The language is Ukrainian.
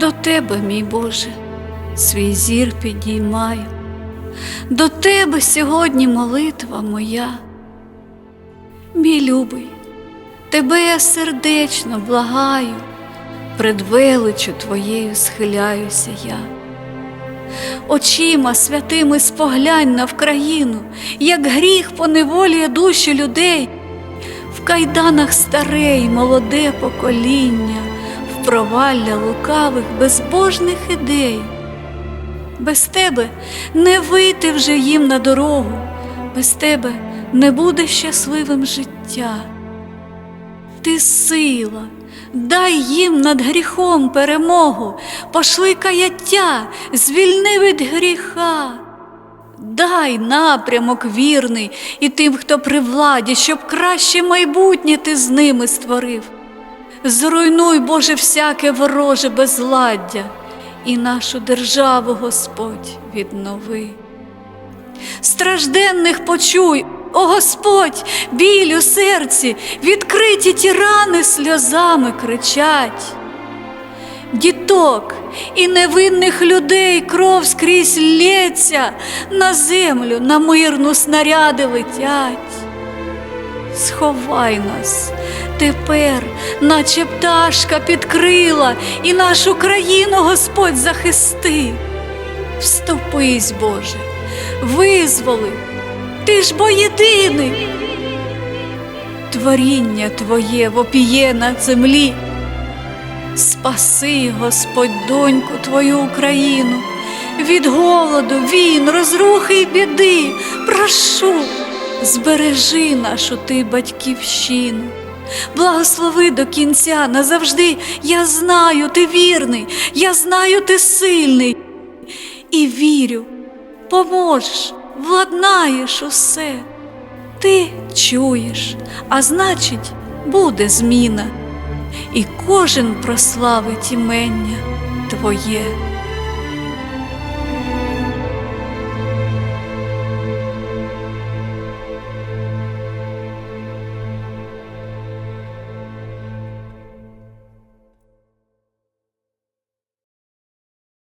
До тебе, мій Боже, свій зір підіймаю, до тебе сьогодні молитва моя. Мій любий, тебе я сердечно благаю, пред величю твоєю схиляюся я. Очима святими споглянь на Вкраїну, як гріх поневолює душі людей, в кайданах старе й молоде покоління, провалля лукавих безбожних ідей. Без тебе не вийти вже їм на дорогу, без тебе не буде щасливим життя. Ти сила, дай їм над гріхом перемогу, пошли каяття, звільни від гріха. Дай напрямок вірний і тим, хто при владі, щоб краще майбутнє ти з ними створив. Зруйнуй, Боже, всяке вороже безладдя, і нашу державу Господь віднови. Стражденних почуй, о Господь, біль у серці, відкриті ті рани сльозами кричать. Діток і невинних людей кров скрізь лється, на землю на мирну снаряди летять. Сховай нас тепер, наче пташка під крила, і нашу країну Господь захисти. Вступись, Боже, визволи, ти ж бо єдиний. Творіння Твоє вопіє на землі. Спаси, Господь, доньку Твою Україну, від голоду, війн, розрухи й біди, прошу, збережи нашу ти батьківщину, благослови до кінця назавжди. Я знаю, ти вірний, я знаю, ти сильний, і вірю, поможеш, владнаєш усе. Ти чуєш, а значить, буде зміна і кожен прославить імення Твоє.